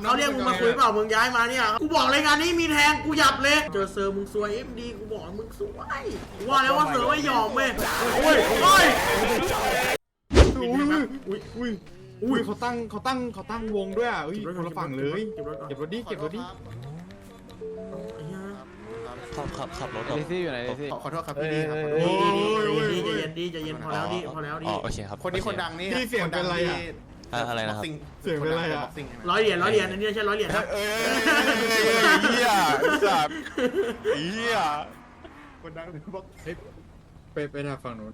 เขาเรียกมึงมาคุยเปล่ามึงย้ายมาเนี่ยกูบอกเลยงานนี้มีแทงกูหยับเลยเจอเซอร์มึงซวยเอ็มดีกูบอกมึงซวยกูว่าแล้วว่าเซอร์ไม่ยอมเว้ยโอ้ยโอ้ยอุ้ยอุ้ยอุ้ยอุ้ยเขาตั้งเขาตั้งเขาตั้งวงด้วยอะอุ้ยคนละฝั่งเลยเก็บรถก่อนเก็บรถดิเก็บรถดิไอ้เหี้ยขับขับขับรถดิซี่อยู่ไหนดิซี่ขอโทษครับพี่ดีครับดีดีดีดีใจเย็นดีใจเย็นพอแล้วดีพอแล้วดีอ๋อโอเคครับคนนี้คนดังนี่นี่เสียงเป็นไรอะ อะอะไรนะครับ เสียงเป็นไรอะ ร้อยเหรียญร้อยเหรียญอันนี้ใช่ร้อยเหรียญครับ เอ้ยเฮียสัตว์เฮียคนดังบอกเฮ้ยไปไปทางฝั่งนู้น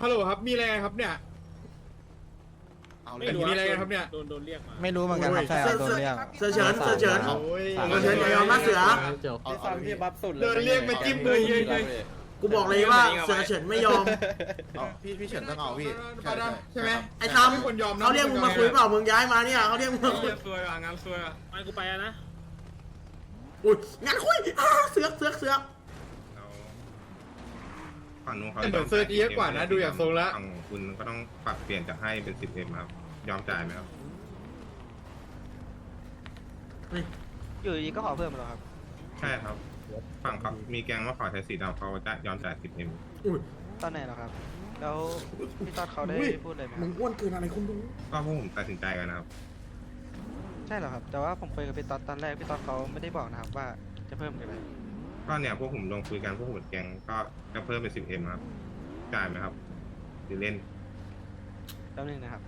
ฮัลโหลครับ มีอะไรครับเนี่ยเอาเลไม่ยรู้มีอะไรกันครับเนี่ยโดนโดนเรียกมาไม่รู้เหมือนกันครับใช่ครับโดนเรียก เสือเฉินเสือเฉิน โอ้ยเสือเฉินอย่ายอมนะเสือ เอาเอาพี่บัฟเดินเรียกไปจิ้มเลยเฮ้ยเฮ้ย กูบอกเลยว่าเสือเฉินไม่ยอม เอาพี่พี่เฉินต้องเอาพี่ใช่ไหมไอ้ตั้มไม่ควรยอมนะเขาเรียกมึงมาคุยเปล่ามึงย้ายมาเนี่ยเขาเรียกมึงมาคุยซวยอะงานซวยอะไปกูไปแล้วนะ อุ้ยงานคุยอ้าเสือกเสือกเสือกฝั่งนู้นเขาแต่เหมือนเซอร์ดีเยอะกว่านะดูอย่างทรงละ ฝั่งคุณก็ต้องปรับเปลี่ยนจากให้เป็น 10M ครับยอมจ่ายไหมครับอยู่ดีก็ขอเพิ่มเหรอครับ ใช่ครับ ฝั่งเขามีแกงว่าขอใช้สีดำเขาจะยอมจ่าย 10M อุ้ยตอนไหนเหรอครับ แล้วพี่ต๊อดเขาได้พูดอะไรไหมคมึรับงอ้วนเกินอะไรคุณดูก็พวกผมตัดสินใจกันนะครับ ใช่เหรอครับ แต่ว่าผมคุยกับพี่ต๊อดตอนแรกพี่ต๊อดเขาไม่ได้บอกนะครับว่าจะเพิ่มอะไรก็เนี่ยพวกผมลงคุยกันพวกผมแกงก็จะเพิ่มเป็น 10M ครับ จ่ายไหมครับหรือเล่น แป๊บนึงนะครับ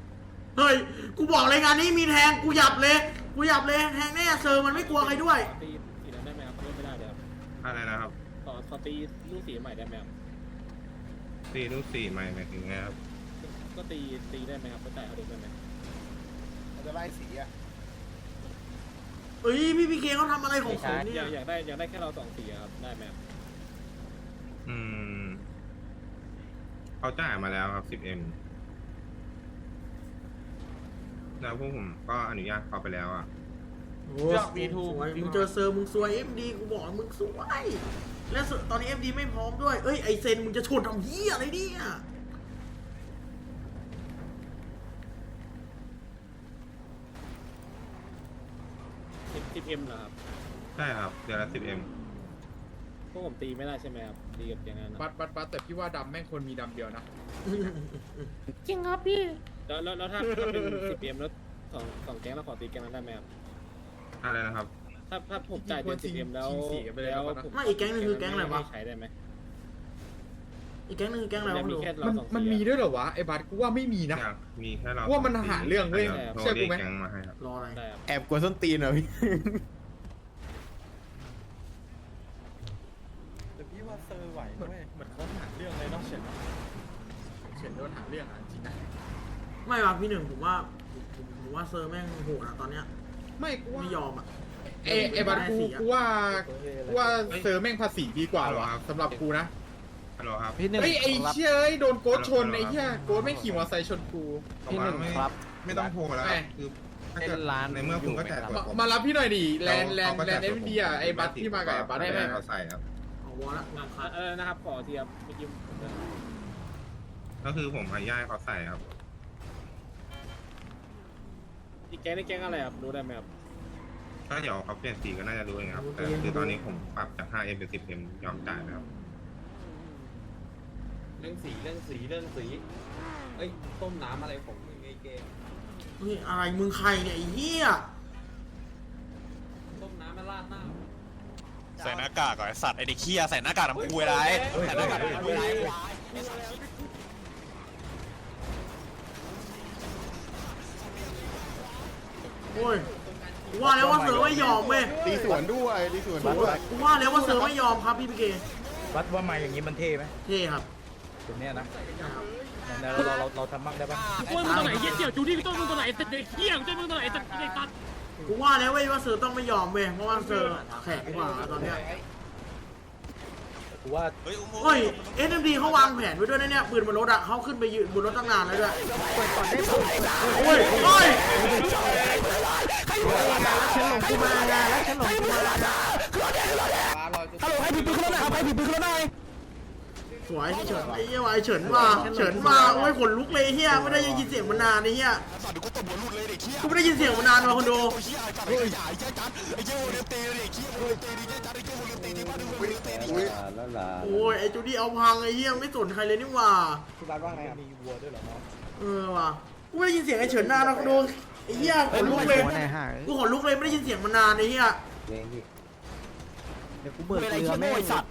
เฮ้ย กูบอกเลยงานนี้มีแทง กูหยับเลย กูหยับเลย แทงแน่เซอร์มันไม่กลัวใครด้วยตี อะไรนะครับต่อต่อตีลูกสีใหม่ได้ไหมครับตีลูกสี่ใหม่หมายถึงไงครับก็ตีตีได้ไหมครับก็จ่ายเขาดูได้ไหมจะไล่สีอะเอ้ยพี่พีเคเขาทำอะไรของเขาอเนี่ยยากอยากได้อยากได้แค่เราสองสีอะครับได้ไหมครับอืมเขาจ่ายมาแล้วครับ 10M แล้วพวกผมก็อนุญาตเขาไปแล้วอะ โอ้มีทูมึงเจอเซอร์มึงซวยเอ็มดีกูบอกมึงซวย และตอนนี้เอ็มดีไม่พร้อมด้วย เอ้ย ไอเซนมึงจะชนทำเหี้ยอะไรเนี่ย สิบสิบเอ็มเหรอครับใช่ครับเดือนละ 10M พวกผมตีไม่ได้ใช่ไหมครับตีกับอย่างนั้นนะปัดปัดปัดแต่พี่ว่าดำแม่งคนมีดำเดียวนะ แล้วแล้วแล้วถ้าถ้าเป็นสิบเอ็มแล้วสองสองแก๊งแล้วขอตีแก๊งนั้นได้ไหมครับ อะไรนะครับ ถ้าถ้าผมจ่ายเดือนสิบเอ็มแล้วแล้วผมไม่อีกแก๊งนึงคือแก๊งอะไรวะม่ใช้ได้ไหมอีกแก๊งนึงคือแก๊งอะไรวะมีมึงดูแค่เรามันสองสีมันมีด้วยเหรอวะไอ้บัสกูว่าไม่มีนะ อยากมีแค่เราว่ามันหาเรื่องเว้ยดี๋วโทรเชื่อกูเรียกไหมแก๊งมาให้ครับรออะไรได้ครับแอบกวนส้นตีนเหรอพี่ แต่พี่ว่าเซอร์ไหวเหมือนเหมือนเขาหาเรื่องเลยเนาะเฉินเฉินโดนหาเรื่องอะจริงนะไม่ว่ะพี่หนึ่งผมว่าผมผมว่าเซอร์แม่งโหดอะตอนเนี้ย ไม่กูว่าไม่ยอมอะเอไอ้บัสกูกูว่ากูว่าเซอร์แม่งภาษีดีกว่าวะสำหรับกูนะฮัลโหลครับพี่หนึ่งเฮ้ยไอ้รับเชี่ยเอ้ยโดนโกดชนไอ้เหี้ยโกดไม่งขี่มอเตอร์ไซค์ชนกูพี่หนึ่งครับ ไม่ต้องโทรแล้วไม่คือถ้าเกิดเป็นร้านในเมื่อคุณก็จ่ายตัวมามารับพี่หน่อยดิแลนด์แลนด์เขาก็แลจ่านด์เอ็มดีอะไอ้บัสที่มากับไอ้บัสได้ได้ไหไหมมเขาใส่ครับเอาวอลละอะอะเออนะครับขอเทียบเมื่อกี้ผมจะก็คือผมอนุญาตให้เขาใส่ครับ อีกแก๊งนี่แก๊งอะไรครับรู้ได้ไหมครับถ้าเดี๋ยวเขาเปลี่ยนสีก็น่าจะรู้เองครับแต่คือตอนนี้ผมปรับจาก 5M เป็น 10M ยอมจ่ายนะครับ เรื่องสีเรื่องสีเรื่องสีเอ้ยต้มน้ำอะไรของมึงไอ้เกมเฮ้ยอะไรมึงใครเนี่ยไอ้เหี้ยต้มน้ำมาราดหน้าใส่หน้ากากก่อนไอสัตว์ไอเด็กเขี้ยใส่หน้ากากทำคุยอะไรใส่หน้ากากทำคุยอะไร โอ้ยกูว่าแล้วว่าเซอร์ไม่ยอมเว้ยตีสวนด้วยตีสวนด้วยกูว่าแล้วว่าเซอร์ไม่ยอมครับพี่พีเควัดว่ามาอย่างนี้มันเท่ไหมเท่ครับจุดเนี้ยนะนะครับเราเราเราเราทำบ้างได้ปะกูมึงตัวไหนเหี้ยเดี่ยวจูดี้กูต้องมึงตัวไหนเด็กเหี้ยกูต้องมึงตัวไหนเด็กตัดกูว่าแล้วเว้ยว่าเซอร์ต้องไม่ยอมเว้ยเพราะว่าเซอร์แข็งกว่าตอนเนี้ย กูว่าเฮ้ยอุ้มเฮ้ย SMD เขาวางแผนไว้ด้วยนะเนี่ยปืนบนรถอะเขาขึ้นไปยืนบนรถตั้งนานแล้วด้วยโอ้ยโอ้ยฉันหลงกูมางานแล้วฉันหลงกูมางานฮัลโหลให้ผีปืนขึ้นรถหน่อยครับให้ผีปืนขึ้นรถหน่อยสวยเฉินไอ้เหี้ยวายเฉินมาเฉินมาโอ้ยขนลุกเลยเฮียไม่ได้ยินเสียงมานานไอ้เฮียสัตว์กูตบหัวหลุดเลยเด็กเหี้ยกูไม่ได้ยินเสียงมานานมาคนดู ไอ้เหี้ยไอ้จัดไอ้ใหญ่ไอ้จัดไอ้เหี้ยโอเลี้ยงตีเด็กเหี้ยโอเลี้ยงตีดิจัดไอ้เหี้ยโอเลี้ยงตีดิบ้านดูโอเลี้ยงตีดิโอ้ยไอ้จูดี้เอาพังไอ้เฮียไม่สนใครเลยนี่หว่าคุณบ้านว่าไงมีวัวด้วยเหรอน้องเออว่ะกูไม่ได้ยินเสียงไอ้เฉินนานนะคนดูไอ้เฮียขนลุกเลยหัวไหนหายกูขนลุกเลยไม่ได้ยินเสียงมานานไอ้เฮียเดี๋ยวกูเบิกเรือแม่งสัตว์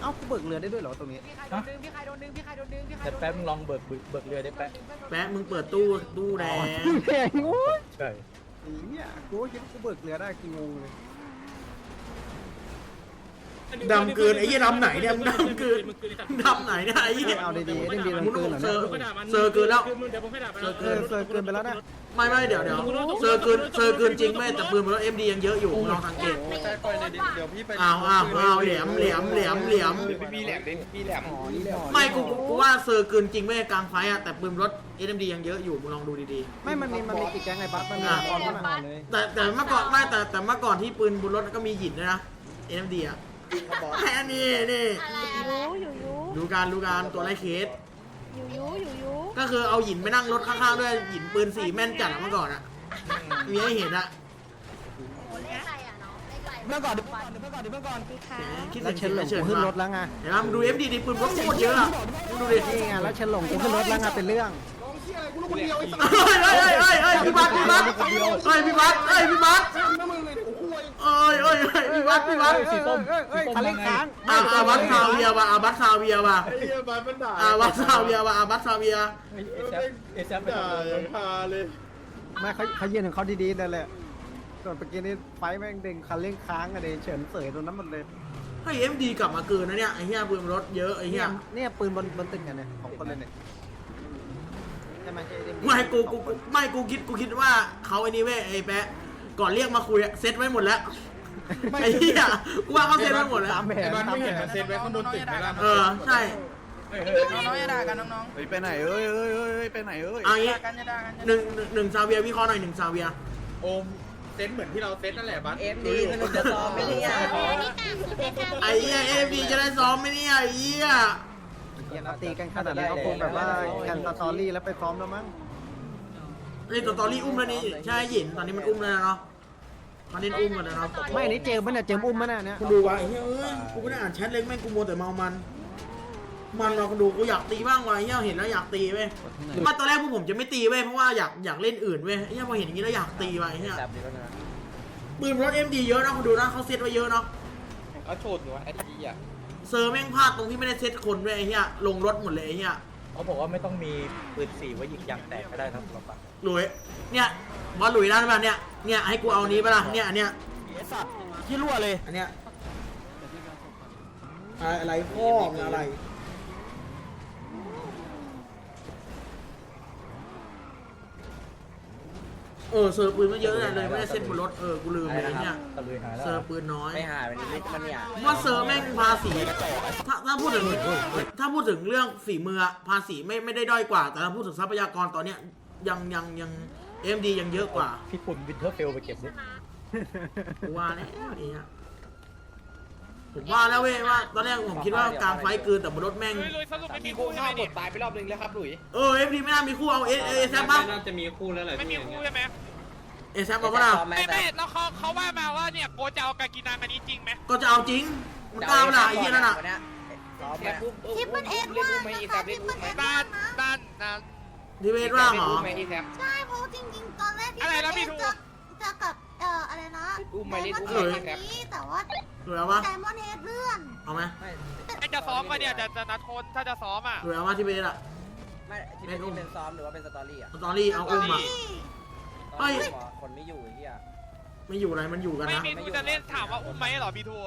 เอ้ากูเบิกเรือได้ด้วยเหรอตรงนี้แต่แป๊บมึงลองเบิกเบิกเรือได้แป๊บแป๊ะมึงเปิดตู้ตู้แดงแพงโอ้ยใช่ไอ้เนี่ยกูก็คิดว่ากูเบิกเรือได้กูงงเลย ดำเกินไอ้เหี้ยดำไหนเนี่ยมึงดำเกินมึงดำไหนเนี่ยไอ้เหี้ยเอาดีๆไอ้เรื่องดีมันมึงเกินต้เหรอองเซเนี่อยร์เซอร์เกินแล้วเดี๋ยวผมให้ด่าไปเซอร์เอเกิอนเซอร์เกินไปแล้วนะไม่ไม่เดี๋ยวเดี๋ยวเซอร์เกินเซอร์เกินจริงแม่แต่ปืนมันเอ็มดียังเยอะอยู่มึงลองสังเกตใช่ก่อนเลยเดี๋ยวพี่ไปอ้าวอ้าวอ้าวเหลี่ยมเหลี่ยมเหลี่ยมเหลี่ยมพี่แหลมดิพี่แหลมอ๋อนี่แหละไม่กูกูว่าเซอร์เกินจริงแม่กลางไฟอะแต่ปืนรถเอ็มดียังเยอะอยู่มึงลองดูดีไม่มันมีมันมีกี่แก๊งไอ้บัสมันมีตอนนั้นเลยๆแต่แต่เมื่อก่อนไม่แต่แต่เมื่อก่อนที่ปืนบนรถก็มีหยินด้วยนะเอ็มดีอะ แค่นี้นี่อะไรอะไรอยู่ยูดูการดูการตัวไล่เคส ยูยูยูยูก็คือเอาหยินไปนั่งรถข้างๆด้วยหยินปืนสีแม่นจัดอะเมื่อก่อนอะมีให้เห็นอะเลขอะไรอะน้องเลขอะไรเมื่อก่อนเดี๋ยวเมื่อก่อนเดี๋ยวเมื่อก่อนเดี๋ยวเมื่อก่อนพี่คะคิดแล้ถึวงเชิเฉิญนหลงเฉินมากูขึ้นรถแล้วไงเห็นไหมมึงดูเอฟดีดีปืนรถโคตรเยอะอะมึงดูดินี่ไงแล้วเชิญหลงกูขึ้นรถแล้วไงเป็นเรื่องเฮ้ยเฮ้ยเฮ้ยเฮ้ยเฮ้ยพี่บัสพี่บัสเฮ้ยพี่บัสเฮ้ยพี่บัส เอ้ยเอ้ยเฮ้ยพี่บัสพี่บัสสีส้มเอ้ยคันเร่งค้างอาอาบัสซาเวียว่ะอาบัสซาเวียว่ะไอ้เหี้ยบานมันด่าอาบัสซาเวียว่ะอาบัสซาเวียเอซเอซไปด่าทำอย่างฮาเลยไม่เขาเขายืนของเขาดีๆนั่นแหละส่วนเมื่อกี้นี่ไฟแม่งเด้งคันเร่งค้างอะเดเฉินเสยตรงนั้นหมดเลยเฮ้ยเอ็มดีกลับมาเกินนะเนี่ยไอ้เหี้ยปืนรถเยอะไอ้เหี้เนี่ยยเนี่ยปืนบนบนตึกกันเนี่ยของคนเลยเนี่ยใช่ไหมใช่ดิไม่กูกูกูไม่กูคิดกูคิดว่าเขาไอ้นี่เว้ยไอ้แปะ ก่อนเรียกมาคุยอะเซ็ตไว้หมดแล้วไอ้เหี้ยกูว่าเขาเซ็ตไว้หมดแล้วตามแผนไอ้บานตามไม่แผเห็นนมันเซ็นไว้ข้างบนตึกไหมล่ะเออใช่น้องๆอย่าด่ากันน้องไปไหนเอ้ยเอ้ยเอ้ยไปไหนเอ้ยเอางี้ๆกันอย่าด่ากันหนึ่งหนึ่งหนึ่งซาเวียวิเคราะห์หน่อยหนึ่งซาเวียโอมเซ็นเหมือนที่เราเซ็นนั่นแหละบานเอ็มดีสนุกจะซ้อมไม่ได้อะเออนี่ต่างคือเป็นการไอ้เหี้ยเอฟดีจะได้ซ้อมไหมเนี่ยไอ้เหี้ยเย็นตีกันขนาดนี้ก็คงแบบว่ากันสตอรี่แล้วไปซ้อมแล้วมั้งนี่ตัวตอรี่อุ้มแล้วนี่ใช่หยินตอนนี้มันอุ้มแล้วนะเนาะ ตอนนี้อุ้มกันแล้วเนาะไม่อันนี้เจมมันเนี่ยเจมอุ้มมันน่ะเนี่ย คุณดูวะไอ้เหี้ยเอ้ยกูไม่ได้อ่านแชทเลยแม่งกูโมวแต่เมามัน มันเราคุณดูกูอยากตีบ้างวะไอ้เหี้ยเห็นแล้วอยากตีเว้ยมาตอนแรกพวกผมจะไม่ตีเว้ยเพราะว่าอยากอยากเล่นอื่นเว้ยไอ้เหี้ยพอเห็นอย่างนี้แล้วอยากตีว่ะไอ้เหี้ยจับดีแล้วนะปืนรถเอ็มดีเยอะนะคุณดูนะเขาเซตไว้เยอะเนาะเขาโชดอยู่ไอ้ทีอะเซอร์แม่งพลาดตรงที่ไม่ได้เซตคนด้วยไอ้เหี้ยลงรถหมดเลยไอ้เหี้ยเขาบอกว่าไม่ต้องมีปืนสีไว้ยิงยางแตกก็ได้ครับเราปะหลุยเนี่ยบอลหลุยได้ป่ะเนี่ย เนี่ยให้กูเอานี้ป่ะล่ะเนี่ยอันเนี้ยสัตว์ที่รั่วเลยอันเนี้ยอะไรอะไรพ่อมึงอะไรเออเซอร์ปืนมันเยอะเลยเลยไม่ได้เซ็ตบนรถเออกูลืมเลยไอ้เนี่ยตะลุยหายแล้วเซอร์ปืนน้อยไม่หายไปนิดมันเนี่ยว่าเซอร์แม่งภาษีถ้าถ้าพูดถึงถ้าพูดถึงเรื่องฝีมืออะภาษีไม่ไม่ได้ด้อยกว่า แต่ถ้าพูดถึงทรัพยากรตอนเนี้ยยังยังยัง เอ็มดียังเยอะกว่าพี่ปุ่นวินเทอร์เฟลไปเก็บเนี่ยกูว่าแล้วนี่ฮะผมว่าแล้วเว้ยว่า ตอนแรกผมคิดว่ากลางไฟท์เกินแต่บนรถแม่งมีคู่ข้าวหมดตายไปรอบนึงแล้วครับหลุยเออเอฟดีไม่น่ามีคู่เอาเอเอแซมบ้างน่าจะมีคู่แล้วแหละไม่มีคู่ใช่ไหมเอแซมบอกว่าน่ะไม่ไม่แล้วเขาเขาว่ามาว่าเนี่ยโกจะเอากากินังอันนี้จริงไหมก็จะเอาจริงมันกล้าเวลาไอ้เหี้ยนั่นน่ะแค่ปุ๊บทิปเปิลเอ็กซ์ว่างนะคะทิปเปิลเอ็กซ์บ้าว่างนนะบ้านนะดีเวทว่างเหรอไม่ที่แซมใช่ เพราะจริงๆ ตอนแรกที่อะไรนะพี่เอ็กซ์ทู จะจะกับเอ่ออะไรนะอุ้มไม่ได้ไดอุ้มมอนไม่ด์ได้เฮดนี้แต่ว่าดูแล้วปะไดมอนด์เฮดเลื่อน เอาไหมไอจะซ้อมมาเนี่ยจะจะนัดคนถ้าจะซ้อมอะ ดูแล้วว่าที่เวทอะ ไม่ที่เป็นเป็นซ้อมหรือว่าเป็นสตอรี่อะสตอรี่เอาอุ้มอะ เฮ้ยคนไม่อยู่ไอ้เหี้ยไม่อยู่อะไรมันอยู่กันไม่นะ มีทูจะเล่นถามว่าอุ้มไหมเหรอมีทู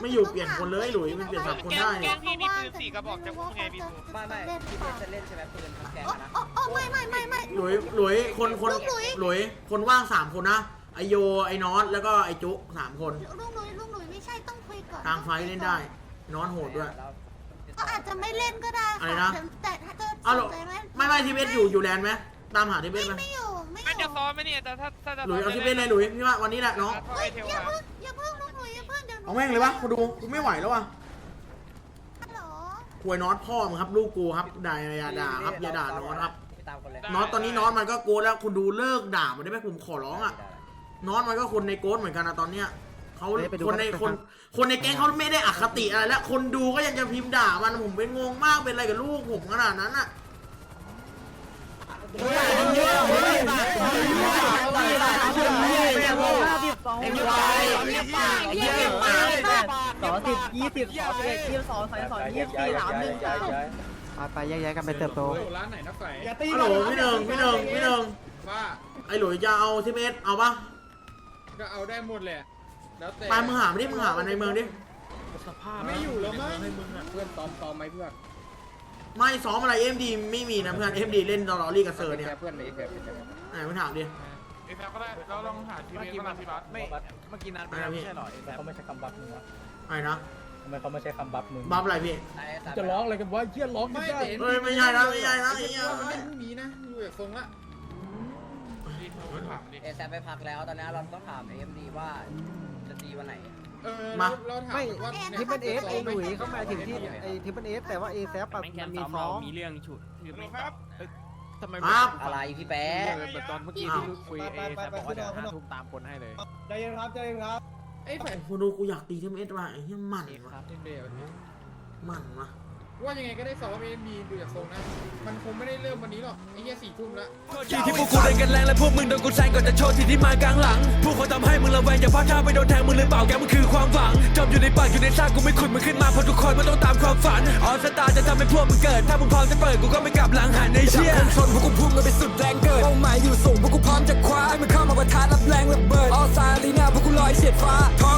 ไม่อยู่เปลี่ยนคนเลยหลุยมันเปลี่ยนสับคนได้ แกงพี่มีปืนสี่กระบอกจะอุ้มไงพี่ทูไม่ไม่ที่เพชรจะเล่นใช่ไหมปืนทั้งแกงโอ้นะโอ้โอ้ไม่ไม่ไม่ไม่ หลุยหลุยคนคนลูกหลุย หลุยคนว่างสามคนนะไอโยไอ้นอตแล้วก็ไอจุสามคนลุงหนุ่ยลุงหนุ่ยไม่ใช่ต้องคุยก่อนกลางไฟเล่นได้นอนโหดด้วยก็อาจจะไม่เล่นก็ได้อะไรค่ะนะ แต่ถ้าจะอ้าวสเหรนอใจไหมไม่ไม่ที่เบสอยู่อยู่แลนด์ไหมตามหาที่เบไม่สไหมไม่อยู่ไม่อมันจะยู่ซ้อมไหมเนี่ยแต่ถ้าถ้าจะหลุยเอาที่เบสเลยหลุยพี่ว่าวันนี้แหละน้องถ้าเฮ้ไอยเทลอย่ามาเพิ่งอย่า เพิ่งลุงหนุ่ยอย่าเพิ่งเดี๋ยวหนูเอาแม่งเลยวะมาดูกูไม่ไหวแล้ววะควยน็อตพ่อมึงครับ ลูกกูครับด่าอย่าด่าครับอย่าด่าน็อตครับตามคนเลยน็อตตอนนี้น็อตมันก็โกรธแล้วคุณดูเลิกด่ามันได้ไหมผมขอร้องอะน็อตมันก็คนในโกรธเหมือนกันนะตอนเนี้ยเขาคนในคนคนในแก๊งเขาไม่ได้อคติอะไรแล้วคนดูก็ยังจะพิมพ์ด่ามันผมเป็นงงมากเป็นอะไรกับลูกผมขนาดนั้นอะ สองสิบยี่สิบสองสิบเอ็ดยี่สิบสองสามสิบสองยี่สิบสี่สามหนึ่งไปแยกๆกันไปเติบโตร้านไหนนักไฟฮัลโหลพี่หนึ่งพี่หนึ่งพี่หนึ่งว่าไอ้หลุยจะเอาทีเมสเอาปะก็เอาได้หมดแหละแล้วแต่ไปมึงหามาดิมึงหามันในเมืองดิสภาพไม่อยู่แล้วมั้งเพื่อนซ้อมซ้อมไหมเพื่อนไม่ซ้อมอะไรเอ็มดีไม่มีนะเพื่อนเอ็มดีเล่นดอลลี่กับเซอร์เนี่ยเพื่อนเลยแบบไหนมึงถามดิ เอฟก็ได้เราลองหาทีวีมาพี่บัสไม่เมื่อกี้นัดไปไม่ใช่หรอเขาไม่ใช่คำบัฟมึงวะไอ้นะทำไมเขาไม่ใช่คำบัฟมึงบัฟอะไรพี่จะร้องอะไรกันวะเฮียร้องไม่ไม่ได้แต่เฮ้ยไม่ใช่นะไม่ใช่นะไอ้เหี้ยมันเล่นพรุ่งนี้นะอยู่กับทรงละเอแซไปพักแล้วตอนนี้เราต้องถามเอ็มดีว่าจะตีวันไหนเออมาเราถามไม่ว่าทิปเปิลเอสไอ้หลุยเข้ามาถึงที่ไอ้ทิปเปิลเอสแต่ว่าเอแซมันมีซ้อมมีเรื่องฉุดคือไม่ครับ ทำไมครับ อะไรพี่แป๊ะตอนเมื่อกี้ที่คุยเอแซบอกว่าเดี๋ยวห้าทุ่มตามคนให้เลยใจเย็นครับใจเย็นครับไอ้แผ่นคุณดูกูอยากตีทีเมสว่ะไอ้เหี้ยมันว่ะเดียวมันว่ะ ว่ายังไงก็ได้ซ้อมเอ็มบีดูจากทรงนะ มันคงไม่ได้เริ่มวันนี้หรอกไอ้เหี้ยสี่ทุ่มละที่ที่พวกกูเล่นกันแรงและพวกมึงโดนกูแซงก่อนจะโชว์ที่ที่มากลางหลัง พวกเขาทำให้มึงระแวงอย่าพลาดท่าไปโดนแทงมึงหรือเปล่าแกมึงคือความหวังจมอยู่ในปากอยู่ในซากกูไม่ขุดมึงขึ้นมาเพราะทุกคนมันต้องตามความฝันออสตาจะทำให้พวกมึงเกิด ถ้ามึงพร้อมจะเปิดกูก็ไม่กลับหลังหันในเชี่ยชนพวกกูพุ่งกันไปสุดแรงเกิดเป้าหมายอยู่สูงพวกกูพร้อมจะคว้าให้มึงเข้ามาประทะรับแรงระเบิดออสตาลีนาพวกกูลอยเฉียดฟ้าท้อง